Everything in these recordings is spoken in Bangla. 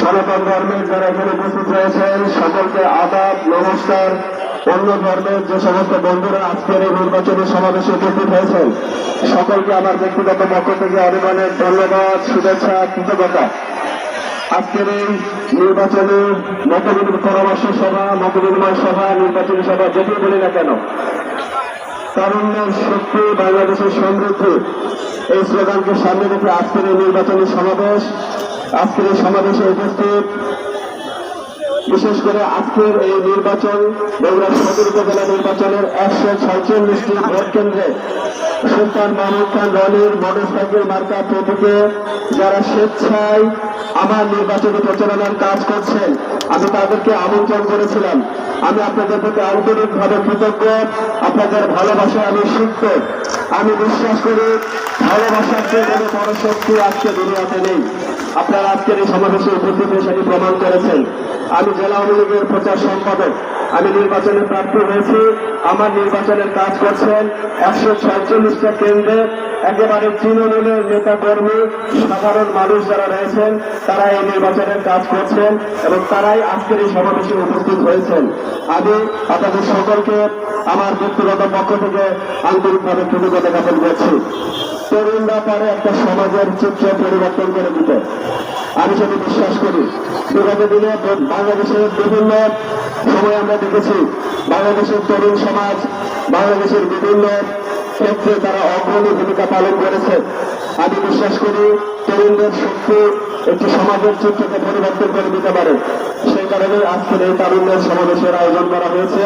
সনাতন ধর্মের যারা এখানে উপস্থিত রয়েছেন, সকলকে আদাব, নমস্কার। অন্য ধর্মের যে সমস্ত বন্ধুরা আজকের এই নির্বাচনী সমাবেশে উপস্থিত হয়েছেন, সকলকে আমার ব্যক্তিগত পক্ষ থেকে অনেক ধন্যবাদ, শুভেচ্ছা, কৃতজ্ঞতা। আজকের এই নির্বাচনী মত পরামর্শ সভা মত বিনিময় সভা, নির্বাচনী সভা যেটি বলি না কেন, তারুণ্যের শক্তি, বাংলাদেশের সমৃদ্ধি, এই স্লোগানকে সামনে রেখে আজকের এই নির্বাচনী সমাবেশ আজকের সমাবেশে উপস্থিত, বিশেষ করে আজকের এই নির্বাচন, বগুড়া সদর উপজেলা নির্বাচনের একশো ছয়চল্লিশটি ভোট কেন্দ্রে সুলতান মাহমুদ খান রনির মোটরসাইকেল মার্কা প্রতীকে যারা স্বেচ্ছায় আমার নির্বাচনী প্রচারণার কাজ করছেন, আমি তাদেরকে আমন্ত্রণ করেছিলাম। আমি আপনাদের প্রতি আন্তরিকভাবে কৃতজ্ঞ, আপনাদের ভালোবাসা আমি শিখত আমি বিশ্বাস করি, ভালোবাসার চেয়ে কোনো বড় শক্তি আজকে দুনিয়াতে নেই। আপনারা আজকের এই সমাবেশে উপস্থিত সেটি প্রমাণ করেছেন। আমি জেলা আওয়ামী লীগের প্রচার সম্পাদক আমি নির্বাচনে প্রার্থী হয়েছি। আমার নির্বাচনের কাজ করছেন একশো ছয়চল্লিশটা কেন্দ্রে। একেবারে তৃণমূলের নেতা কর্মী, সাধারণ মানুষ যারা রয়েছেন তারা এই নির্বাচনের কাজ করছেন এবং তারাই আজকের এই সমাবেশে উপস্থিত হয়েছেন। আমি আপনাদের সকলকে আমার ব্যক্তিগত পক্ষ থেকে আন্তরিকভাবে কৃতজ্ঞতা জ্ঞাপন করছি। তরুণরা পারে একটা সমাজের চিত্র পরিবর্তন করে দিতে। আমি সেটি বিশ্বাস করি। বিগত দিনে বাংলাদেশের বিভিন্ন সময় আমরা দেখেছি, বাংলাদেশের তরুণ সমাজ, বাংলাদেশের বিভিন্ন ক্ষেত্রে তারা অগ্রণী ভূমিকা পালন করেছে। আমি বিশ্বাস করি, তরুণদের শক্তি একটি সমাজের চিত্রকে পরিবর্তন করে দিতে পারে। সেই কারণে আজকের এই তারুণ্যের সমাবেশের আয়োজন করা হয়েছে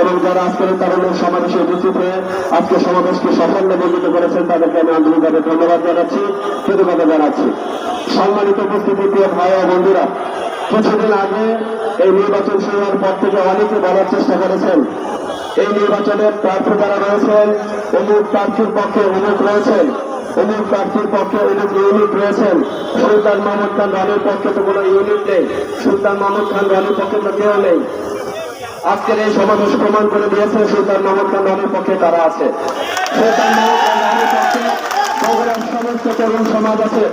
এবং যারা আজকের এই তারুণ্যের সমাবেশে উপস্থিত হয়ে আজকে সমাবেশকে সাফল্য বর্ণিত করেছেন, তাদেরকে আমি আন্তরিকভাবে ধন্যবাদ জানাচ্ছি, কৃতজ্ঞতা জানাচ্ছি। সম্মানিত উপস্থিতি, প্রিয় ভাই ও বন্ধুরা, কিছুদিন আগে এই নির্বাচন হওয়ার পর থেকে অনেকে বলার চেষ্টা করেছেন। এই নির্বাচনে প্রার্থী যারা রয়েছেন অমুক প্রার্থীর পক্ষে অমুক রয়েছেন অমুক প্রার্থীর পক্ষে অমুক ইউনিট রয়েছেন। সুলতান মাহমুদ খান রানের পক্ষে তো কোনো ইউনিট নেই, সুলতান মাহমুদ খান রানের পক্ষে তো কেউ নেই। আজকের এই সমাবেশ প্রমাণ করে দিয়েছে সুলতান মাহমুদ খান রানের পক্ষে তারা আছে। সুলতান মাহমুদ খান রানের পক্ষে সমস্ত তরুণ সমাজ আছে।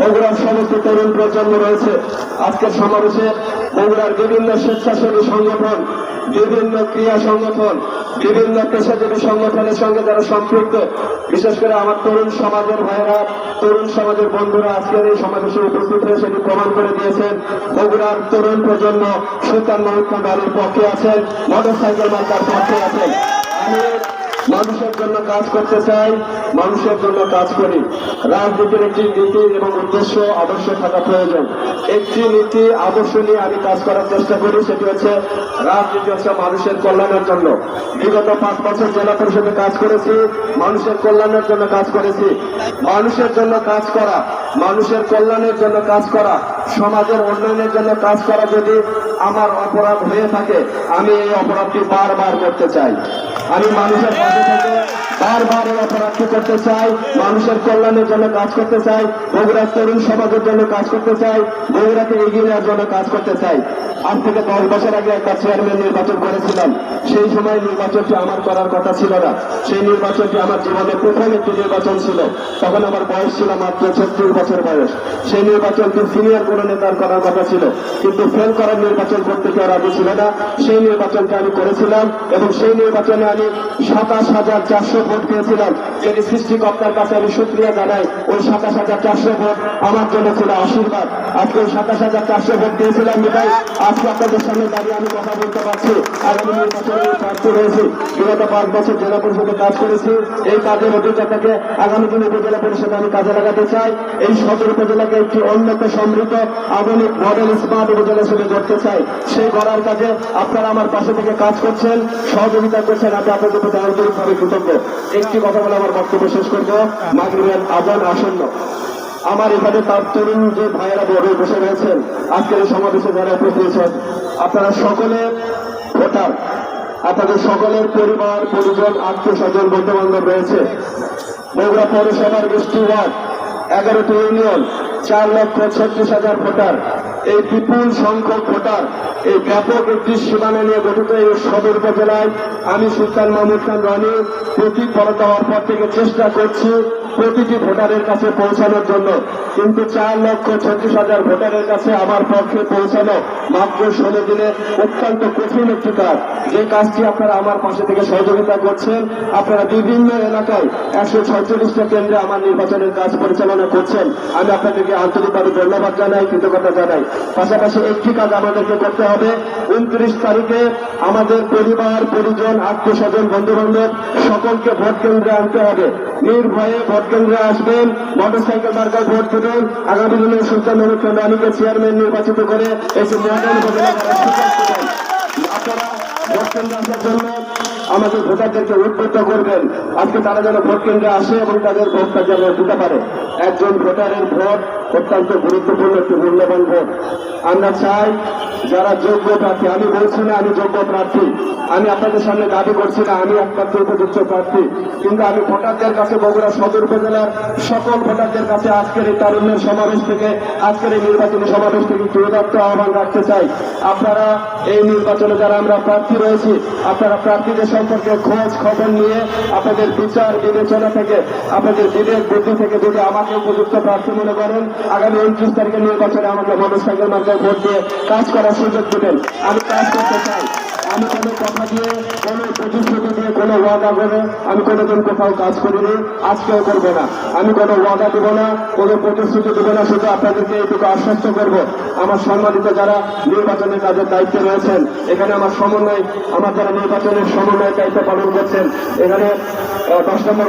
বগুড়ার সমস্ত তরুণ প্রজন্ম রয়েছে। আজকের সমাবেশে বগুড়ার বিভিন্ন স্বেচ্ছাসেবী সংগঠন, বিভিন্ন ক্রিয়া সংগঠন, বিভিন্ন পেশাজীবী সংগঠনের সঙ্গে যারা সম্পৃক্ত, বিশেষ করে আমার তরুণ সমাজের ভাইয়েরা, তরুণ সমাজের বন্ধুরা আজকের এই সমাবেশে উপস্থিত হয়ে সেটি প্রমাণ করে দিয়েছেন। বগুড়ার তরুণ প্রজন্ম সুলতান মাহমুদ খান পক্ষে আছেন, মোটরসাইকেল মার্কার পক্ষে আছেন। আমি মানুষের জন্য কাজ করতে চাই, মানুষের জন্য কাজ করি। রাজনীতির একটি নীতি এবং উদ্দেশ্য অবশ্যই থাকা প্রয়োজন। একটি নীতি আদর্শ নিয়ে আমি কাজ করার চেষ্টা করি, সেটি হচ্ছে রাজনীতি হচ্ছে মানুষের কল্যাণের জন্য। বিগত পাঁচ বছর জেলা পরিষদে কাজ করেছি, মানুষের কল্যাণের জন্য কাজ করেছি। মানুষের জন্য কাজ করা, মানুষের কল্যাণের জন্য কাজ করা। সমাজের উন্নয়নের জন্য কাজ করা যদি আমার অপরাধ হয়ে থাকে, আমি এই অপরাধটি বারবার করতে চাই। আমি মানুষের পাশে থেকে বারবার এই অপরাধটি করতে চাই, মানুষের কল্যাণের জন্য কাজ করতে চাই, বগুড়ার তরুণ সমাজের জন্য কাজ করতে চাই, বগুড়াকে এগিয়ে নেওয়ার জন্য কাজ করতে চাই। আজ থেকে দশ বছর আগে একটা চেয়ারম্যান নির্বাচন করেছিলাম। সেই সময় নির্বাচনটি আমার করার কথা ছিল না। সেই নির্বাচনটি আমার জীবনে প্রথম একটি নির্বাচন ছিল। তখন আমার বয়স ছিল মাত্র ছত্রিশ বছর বয়স। সেই নির্বাচনটি সিনিয়র কোন নেতার করার কথা ছিল। কিন্তু ফেল করার নির্বাচন করতে কেউ রাজি ছিল না। সেই নির্বাচনটা আমি করেছিলাম এবং সেই নির্বাচনে আমি সাতাশ হাজার চারশো ভোট পেয়েছিলাম। যদি সৃষ্টিকর্তার কাছে আমি সুক্রিয়া জানাই, ওই সাতাশ হাজার চারশো ভোট আমার জন্য ছিল আশীর্বাদ। আজকে ওই সাতাশ হাজার চারশো ভোট দিয়েছিলাম বিদায় আজকে আপনাদের সামনে দাঁড়িয়ে আমি কথা বলতে পারছি। আগামী নির্বাচনে প্রার্থী হয়েছি বিগত পাঁচ বছর জেলা পরিষদে কাজ করেছি। এই কাজের অভিজ্ঞতাকে আগামী দিনে উপজেলা পরিষদে আমি কাজে লাগাতে চাই। এই সদর উপজেলাকে একটি উন্নত সমৃদ্ধ আধুনিক মডেল স্মার্ট উপজেলা হিসেবে গড়তে চাই। সেই গড়ার কাজে আপনারা আমার পাশে থেকে কাজ করছেন, সহযোগিতা করছেন। আমি আপনাদের প্রতি আন্তরিকভাবে কৃতজ্ঞ। একটি কথা বলে আমার বক্তব্য শেষ করব। মাগরিবের আজান আসন্ন। আমার এখানে তার তরুণ যে ভাইয়েরা বড় বসে রয়েছেন, আজকের সমাবেশে যারা উপস্থিত আপনারা সকলে ভোটার। আপনাদের সকলের পরিবার, পরিজন, আত্মীয় স্বজন বন্ধু বান্ধব রয়েছে। বগুড়া পৌরসভার বৃষ্টি ওয়ার্ড, এগারোটি ইউনিয়ন, চার লক্ষ ছত্রিশ হাজার ভোটার। এই বিপুল সংখ্যক ভোটার এই ব্যাপক একটি সীমানা নিয়ে গঠিত এই সদর উপজেলায় আমি সুলতান মাহমুদ খান রানী প্রতীক বরাদ্দ হওয়ার পর থেকে চেষ্টা করছি প্রতিটি ভোটারের কাছে পৌঁছানোর জন্য কিন্তু চার লক্ষ ছত্রিশ হাজার ভোটারের কাছে আমার পক্ষে পৌঁছানো মাত্র ষোলো দিনে অত্যন্ত কঠিন একটি কাজ। যে কাজটি আপনারা আমার পাশে থেকে সহযোগিতা করছেন, আপনারা বিভিন্ন এলাকায় একশো ছয়চল্লিশটা কেন্দ্রে আমার নির্বাচনের কাজ পরিচালনা করছেন। আমি আপনাদেরকে আন্তরিকভাবে ধন্যবাদ জানাই, কৃতজ্ঞতা জানাই। পাশাপাশি একটি কাজ আমাদেরকে করতে হবে। উনত্রিশ তারিখে আমাদের পরিবার, পরিজন আত্মীয় স্বজন বন্ধু বান্ধব সকলকে ভোট কেন্দ্রে আনতে হবে। নির্ভয়ে ভোট কেন্দ্রে আসবেন মোটরসাইকেল মার্কার ভোট দেবেন আগামী দিনে সুলতান অনুক্ষণ রানীকে চেয়ারম্যান নির্বাচিত করে এসে ভোট আসার জন্য আমাদের ভোটারদেরকে উদ্বুদ্ধ করবেন। আজকে তারা যেন ভোট কেন্দ্রে আসে এবং তাদের ভোটটা যেন দিতে পারে। একজন ভোটারের ভোট অত্যন্ত গুরুত্বপূর্ণ একটি মূল্যবান ভোট। আমরা চাই যারা যোগ্য প্রার্থী, আমি বলছি না আমি যোগ্য প্রার্থী, আমি আপনাদের সামনে দাবি করছি না, আমি একমাত্র উপযুক্ত প্রার্থী। কিন্তু আমি ভোটারদের কাছে, বগুড়া সদর উপজেলার সকল ভোটারদের কাছে আজকের এই তারুণ্যের সমাবেশ থেকে, আজকের এই নির্বাচনী সমাবেশ থেকে চূড়ান্ত আহ্বান রাখতে চাই। আপনারা এই নির্বাচনে যারা আমরা প্রার্থী রয়েছি, আপনারা প্রার্থীদের সম্পর্কে খোঁজ খবর নিয়ে আপনাদের বিচার বিবেচনা থেকে, আপনাদের বিবেক বুদ্ধি থেকে যদি আমাকে উপযুক্ত প্রার্থী মনে করেন আগামী উনত্রিশ তারিখের নির্বাচনে আমাকে মোটরসাইকেল মার্কায় ভোট দিয়ে কাজ করার সুযোগ দেবেন। আমি কাজ করতে চাই। আমি কোনো কথা দিয়ে, কোনো প্রতিশ্রুতি দিয়ে, কোনো ওয়াদা করে আমি কোনোদিন কোথাও কাজ করিনি, আজকেও করব না। আমি কোনো ওয়াদা দেবো না, কোনো প্রতিশ্রুতি দেবো না, শুধু আপনাদেরকে এইটুকু আশ্বস্ত করব। আমার সম্মানিত যারা নির্বাচনের কাজের দায়িত্বে রয়েছেন, এখানে আমার সমন্বয়, আমার যারা নির্বাচনের সমন্বয়ের দায়িত্ব পালন করছেন, এখানে দশ নম্বর